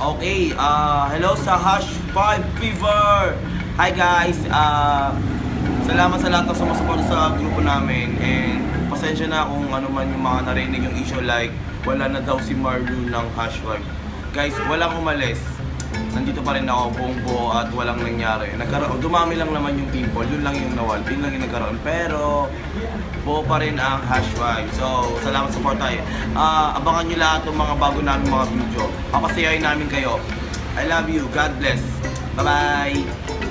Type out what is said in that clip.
Okay, ah hello sa Hash 5 Fever! Hi guys! ah salamat sa lahat ng sumusuporta sa grupo namin and pasensya na kung ano man yung mga narinig yung issue like wala na daw si Marlon ng Hash 5. Guys, walang umalis. Nandito pa rin ako buong buo at walang nangyari. Nagkaroon, dumami lang naman yung people, yun lang yung nawal, yun lang yung nagkaroon. Pero buo pa rin ang Hash 5. So, salamat sa support tayo. Ah, abangan nyo lahat ng mga bago namin mga video. Papasayahin namin kayo. I love you. God bless. Bye-bye.